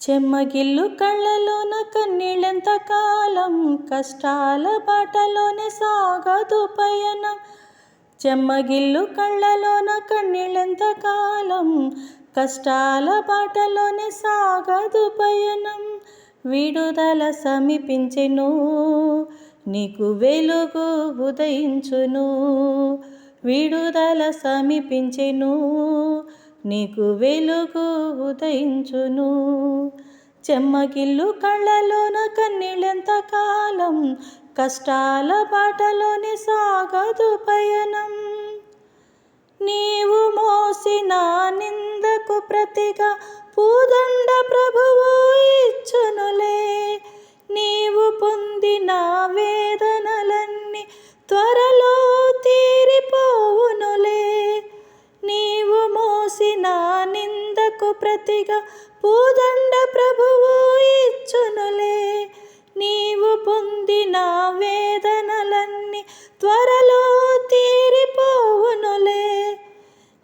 చెమ్మగిల్లు కళ్ళలోన కన్నీళ్ళెంత కాలం కష్టాల బాటలోనే సాగదు పయనం. చెమ్మగిల్లు కళ్ళలోన కన్నీళ్ళెంత కాలం కష్టాల బాటలోనే సాగదు పయనం. విడుదల సమీపించెను నీకు వెలుగు ఉదయించును. విడుదల సమీపించెను నీకు వెలుగు ఉదయించును. చెమ్మకిల్లు కళ్ళలోన కన్నీళ్ళెంత కాలం కష్టాల బాటలోని సాగదు పయనం. నీవు మోసిన నిందకు ప్రతిగా పూదండ ప్రభువు ఇచ్చునులే. నీవు పొందిన వేదనలన్నీ త్వర నా నిందకు ప్రతిగా పూదండ ప్రభువు ఇచ్చునులే. నీవు పొందిన వేదనలన్నీ త్వరలో తీరిపోవునులే.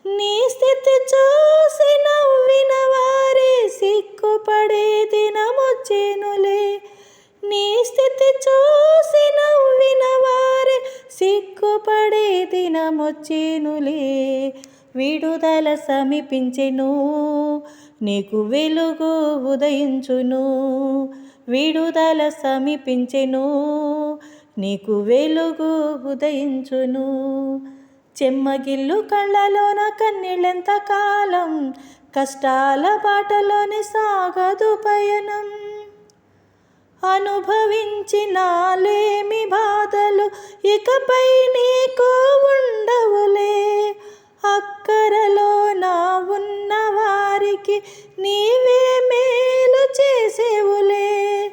నీ స్థితి చూసి నవ్విన వారే సిగ్గుపడే దినమొచ్చేనులే. నీ స్థితి చూసి నవ్విన వారే సిగ్గుపడే దినమొచ్చేనులే. విడుదల సమీపించెను నీకు వెలుగు ఉదయించును. విడుదల సమీపించెను నీకు వెలుగు ఉదయించును. చెమ్మగిల్లు కళ్ళలోన కన్నీళ్ళెంత కాలం కష్టాల బాటలోనే సాగదు పయనం. అనుభవించినాలేమి బాధలు ఇకపై నీకు ఉండవు. అక్కరలో నా ఉన్న వారికి నీవే మేలు చేసేవులే.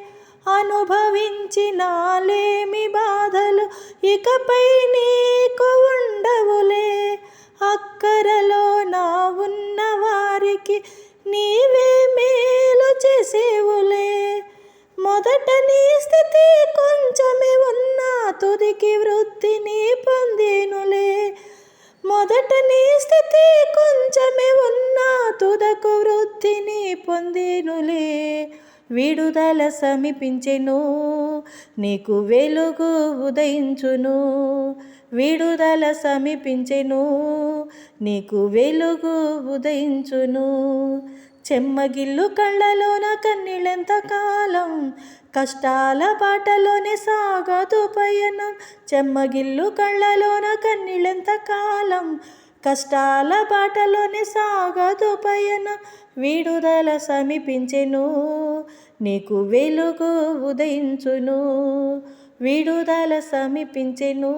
అనుభవించినాలేమి బాధలు ఇకపై నీకు ఉండవులే. అక్కరలో నా ఉన్న వారికి నీవే మేలు చేసేవులే. మొదట నీ స్థితి కొంచెమే ఉన్నా తుదికి వృత్తిని పొందేనులే మొదట నీ స్థితి కొంచెమే ఉన్నా తుదకు వృత్తిని పొందేనులే విడుదల సమీపించెను నీకు వెలుగు ఉదయించును. విడుదల సమీపించెను నీకు వెలుగు ఉదయించును. చెమ్మగిల్లు కళ్ళలోన కన్నీళ్ళెంత కాలం కష్టాల బాటలోనే సాగదు పయనం. చెమ్మగిల్లు కళ్ళలోన కన్నీళ్ళెంత కాలం కష్టాల బాటలోనే సాగదు పయనం. విడుదల సమీపించెను. నీకు వెలుగు ఉదయించును. విడుదల సమీపించెను.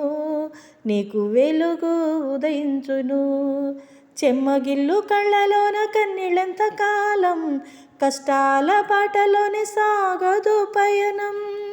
నీకు వెలుగు ఉదయించును. చెమ్మగిల్లు కళ్ళలోన కన్నీళ్ళంత కాలం. కష్టాల బాటలోనే సాగదు పయనం.